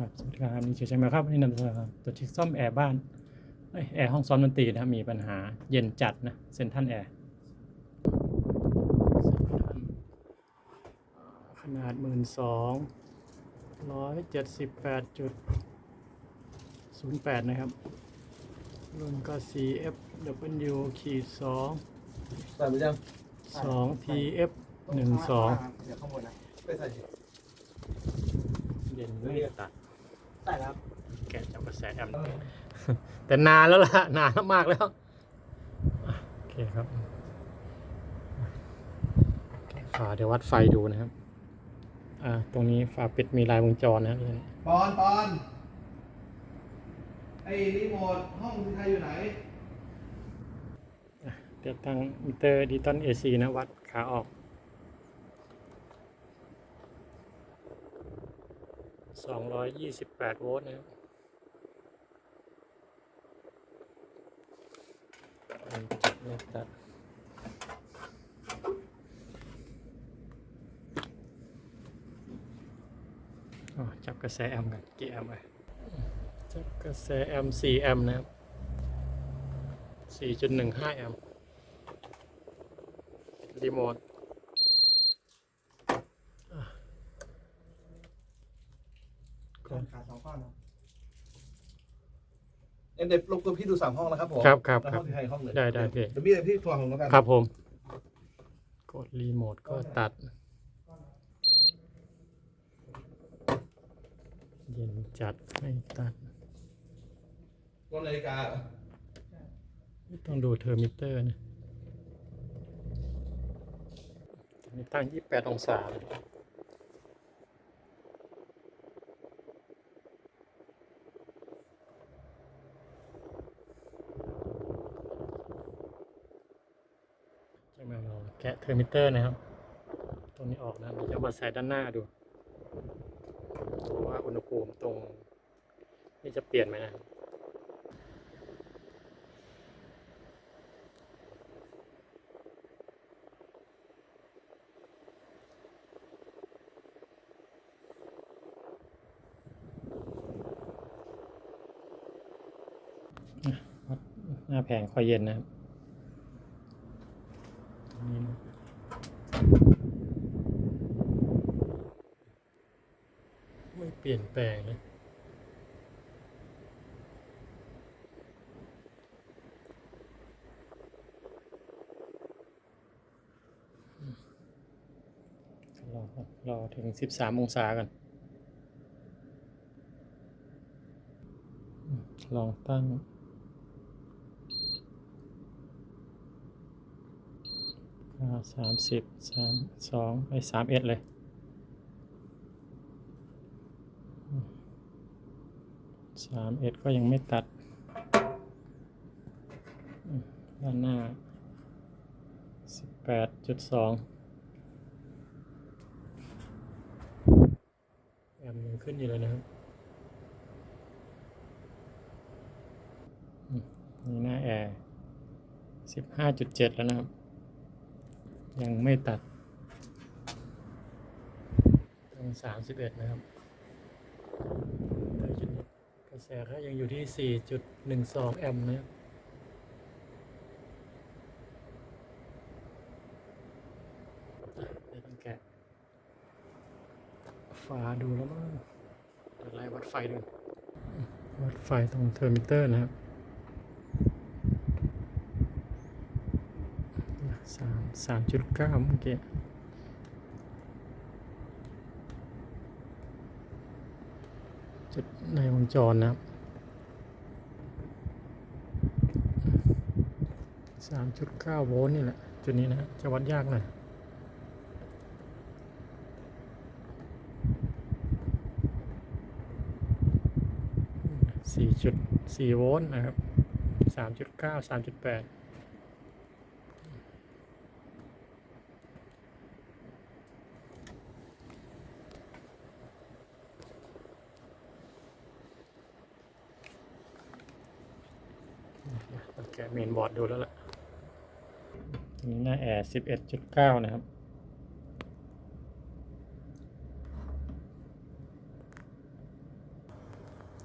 ครับสวัสดีครับนี่เฉยๆมาครับวันนี่นำเสนอตัวจเช็คซ่อมแอร์บ้านเอ้ยแอร์ห้องซ้อมดนตรีนะครับมีปัญหาเย็นจัดนะเซนทันแอร์ขนาดหมื่นสองร้อยเจ็ดสิบแปดจุดศูนย์แปดนะครับรุ่นก็ CF W ขีดสองใส่ไปยังสอง TF หนึ่งสองเดี๋ยวข้างบนนะไปใส่สิเย็นไม่ตัด ใส่แล้วแกะจับกระแสแอมป์แต่นานแล้วล่ะ นานมากแล้ว โอเคครับฝาเดี๋ยววัดไฟดูนะครับ อ่า ตรงนี้ฝาปิดมีลายวงจรนะครับปอนปอนไอ้รีโมทห้องที่ใครอยู่ไหนเดี๋ยวตั้งมิเตอร์ดิจิตอลเอซีนะวัดขาออก สองร้อยยี่สิบแปดโวลต์นะครับอันจัดไม่ตัดจับกระแสแอมป์กันกี่แอมป์ไปจับกระแสแอมป์4แอมป์นะครับ 4.15 แอมป์รีโมท ขาสอง ข้อนะเอ็นเด็บลงตัวพี่ดูสามห้องนะครับผมครับครับแล้วครัห้บองที่ใครห้องหนึ่งได้ได้พี่ เดี๋ยวพี่พี่ทวงผมแล้วกันครับผม กดรีโมทก็ตัด เย็นจัดไม่ตัด รถนาฬิกาเหรอไม่ต้องดูเทอร์มิเตอร์นะนี่ตั้ง 28 องศาเลยจะมาลอง แกะเทอร์มิเตอร์นะครับตัวนี้ออกนะจะมาใส่ด้านหน้าดูดูว่าอุณหภูมิตรงนี่จะเปลี่ยนไหมนะหน้าแผงคอยเย็นนะครับตรงนี้นะไม่เป ลี่ยนแปลงเลยรอรอถึง13องศากันลองตั้ง สามสิบสามสองไปสามเอ็ดเลย สามเอ็ดก็ยังไม่ตัด ด้านหน้าสิบแปดจุดสองแอมยังขึ้นอยู่เลยนะครับนี่หน้าแอร์สิบห้าจุดเจ็ดแล้วนะครับ ยังไม่ตัดตรงสามสิบเอ็ดนะครับ ระแสก็ยังอยู่ที่สี่จุดหนึ่งสองแอมป์นะครับเดี๋ยวต้องแกะฝาดูแล้วมั้งเดี๋ยวไล่วัดไฟดู วัดไฟตรงเทอร์มิเตอร์นะครับสามสามจุดเก้าเมื่อกี้ จุดในวงจรนะครับสามจุดเก้าโวลต์นี่แหละ จุดนี้นะฮะจะวัดยากหน่อยสี่จุดสี่โวลต์นะครับสามจุดเก้าสามจุดแปด แกะเมน บอร์ดดูแล้วล่ะอันนี้หน้าแอร์สิบเอ็ดจุดเก้านะครับ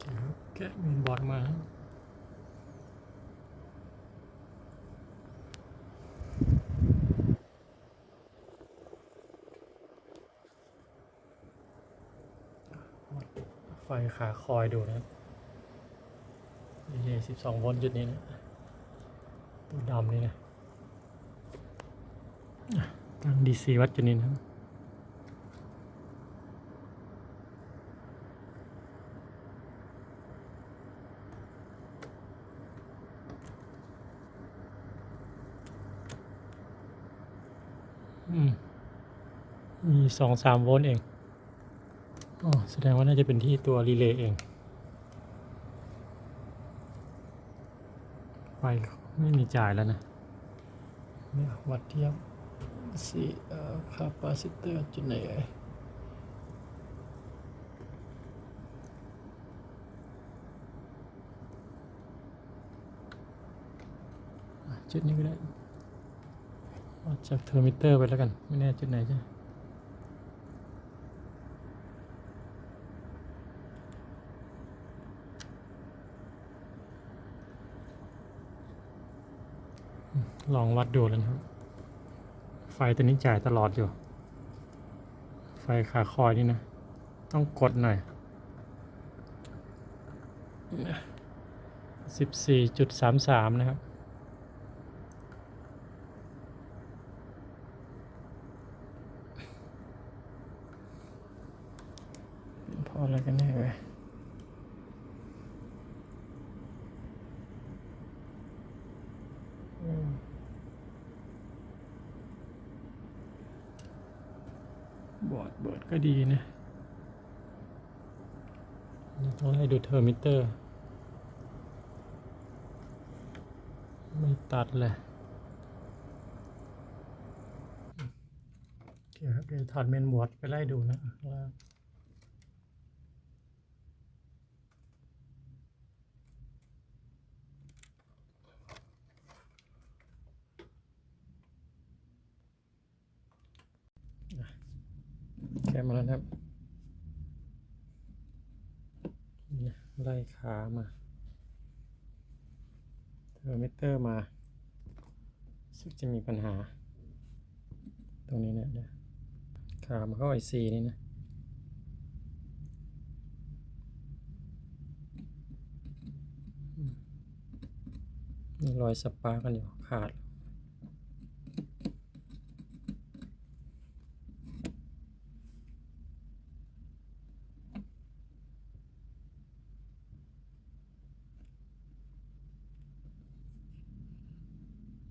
อแกะเมนบอร์ดมาไฟขาคอยดูนะครับดีสิบสองโวลต์จุดนี้นะ ตัวดำนี่นะตั้งดีซีวัดจุนี้นะครับมมีสองสามโวลต์เอง อ๋อ แสดงว่าน่าจะเป็นที่ตัวรีเลย์เอง ไฟ ไม่มีจ่ายแล้วนะเนี่ยวัดเทียบสี่เอ่อคาปาซิเตอร์จุดไหนเอ่ยจุดนี้ก็ได้วัดจากเทอร์มิเตอร์ไปแล้วกัน ไม่แน่จุดไหนจ้ะ ลองวัดดูแล้วครับ ไฟตัวนี้จ่ายตลอดอยู่ ไฟขาคอยนี่นะ ต้องกดหน่อยสิบสี่จุดสามสามนะครับ พออะไรกันแน่เว้ย บอร์ดเบิร์ดก็ดีนะนี่ต้องให้ดูเทอร์มิเตอร์ ไม่ตัดเลยโอเคครับเดี๋ยวถอดเมนบอร์ดไปไล่ดูนะข้า งล่ามาแล้วครับนี่ไล่ขามาเทอร์มิเตอร์มาสึกจะมีปัญหา ตรงนี้เนี่ยเดี๋ยวขามาเข้าไอซีนี่นะมีรอยสปาร์กกันอยู่ขาด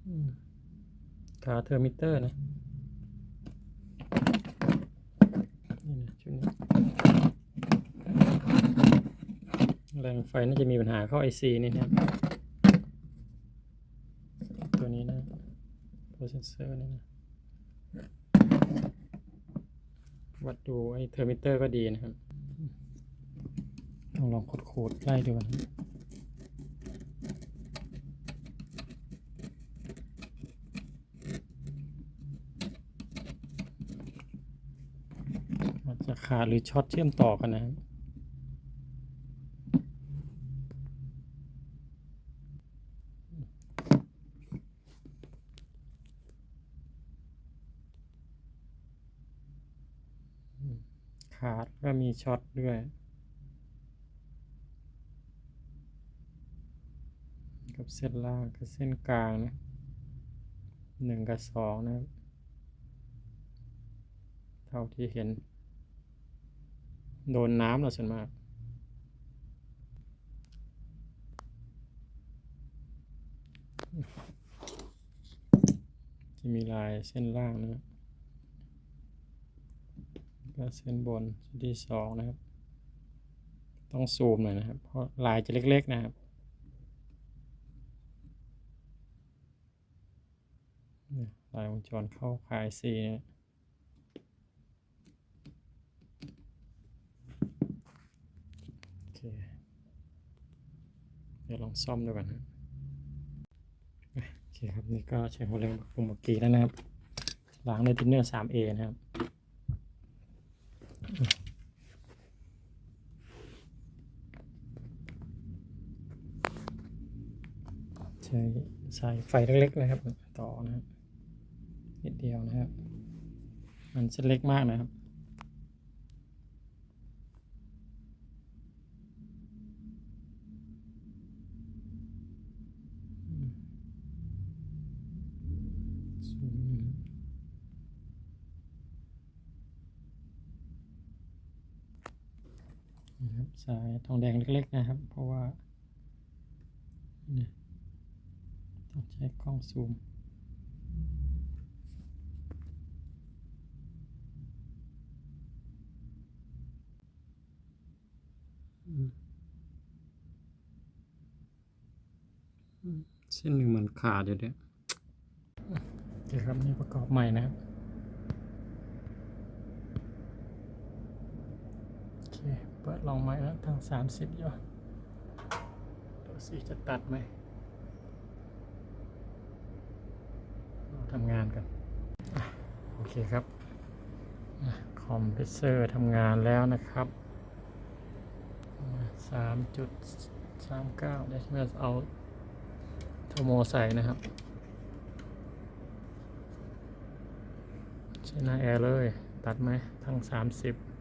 อืม ขาเทอร์มิเตอร์นะ นี่นะชุดนี้แรงไฟน่าจะมีปัญหาเข้าไอซีนี่นะตัวนี้นะโปรเซสเซอร์นี่นะวัดดูไอ้เทอร์มิเตอร์ก็ดีนะครับ ลองลองขูดๆไล่ดูกันนะ จะขาดหรือช็อตเชื่อมต่อกันนะครับขาดก็มีช็อตด้วย กับเส้นล่างกับเส้นกลางนะหนึ่งกับสองนะ เท่าที่เห็น โดนน้ำเราส่วนมากจะมีลายเส้นล่างนะครับก็เส้นบนเส้นที่สองนะครับ ต้องซูมหน่อยนะครับ เพราะลายจะเล็ก ๆ นะครับลายวงจรเข้าคายซีเนี่ย เดี๋ยวลองซ่อมดูก่อนนะโอเคครับนี่ก็ใช้หัวเร็วปุ่มเมื่อกี้แล้วนะครับล้างในทินเนอร์ 3A นะครับใช้สาไฟเล็กๆนะครับ ต่อนะครับนิดเดียวนะครับ มันเส้นเล็กมากนะครับ นะครับสายทองแดงเล็กๆนะครับ เพราะว่าเนี่ยต้องใช้กล้องซูมอืมอืมเส้นหนึ่งเหมือนขาดอยู่เนี่ยโอเคครับนี่ประกอบใหม่นะครับ เค เปิดลองไม้แล้วทาง 30อยู่ดูสิจะตัดไหมเราทำงานกันโอเคครับคอมเพรสเซอร์ทำงานแล้วนะครับ3.39เดี๋เวฉันจะเอาเทอร์โมใส่นะครับชนะแอร์เลย ตัดไหมทั้ง 30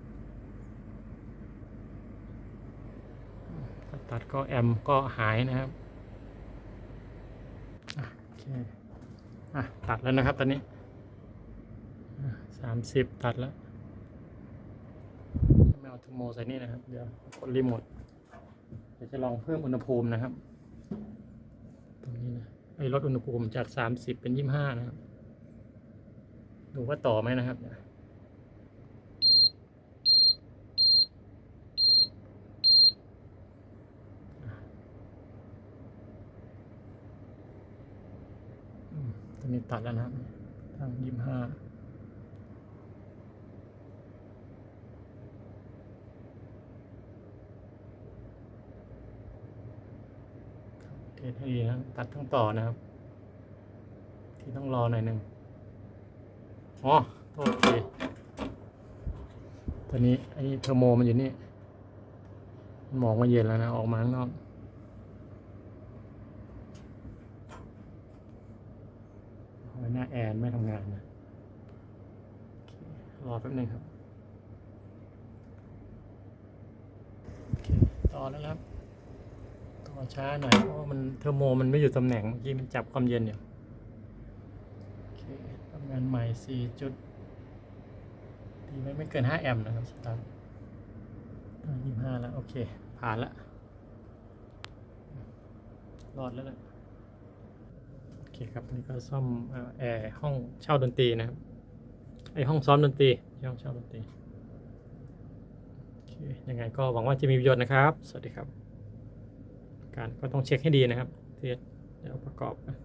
ตัดก็แอมก็หายนะครับโอเคอะตัดแล้วนะครับตอนนี้สามสิบตัดแล้วไม่เอาทูโมใส่นี่นะครับ เดี๋ยวกดรีโมทเดี๋ยวจะลองเพิ่มอุณหภูมินะครับ ตรงนี้นะไอ้ลดอุณหภูมิจากสามสิบเป็นยี่ห้านะครับ ดูว่าต่อไหมนะครับ อืมตัว นี้ตัดแล้วนะครับทางยี่ห้าเทสให้ดีนะตัดทั้งต่อนะครับ ที่ต้องรอหน่อยหนึ่งอ๋อโทษทีตัวนี้ไอ้เทอร์โมมันอยู่นี่มันมองมาเย็นแล้วนะ ออกมาข้างนอก เอาไว้หน้า แอนไม่ทำงานนะรอแป๊บหนึงครับ โอเค ต่อแล้วครับ ต่อช้าหน่อยเพราะว่ามันเทอร์โมมันไม่อยู่ตำแหน่ง เมื่อกี้มันจับความเย็นอยู่โอเคทำงานใหม่สี่จุดตีไม่ไม่เกินห้าแอมป์นะครับสตาร์ทยี่ห้าแล้ว โอเค ผ่านละรอดแล้วแหละ คครับอันนี่ก็ซ่อมเอ่อแอร์ห้องเช่าดนตรีนะครับไอห้องซ้อมดนตรีไม่ใช่ห้องเช่าดนตรีโอเคยังไงก็หวังว่าจะมีประโยชน์นะครับ สวัสดีครับ การก็ต้องเช็คให้ดีนะครับเทสเดี๋ยวประกอบกัน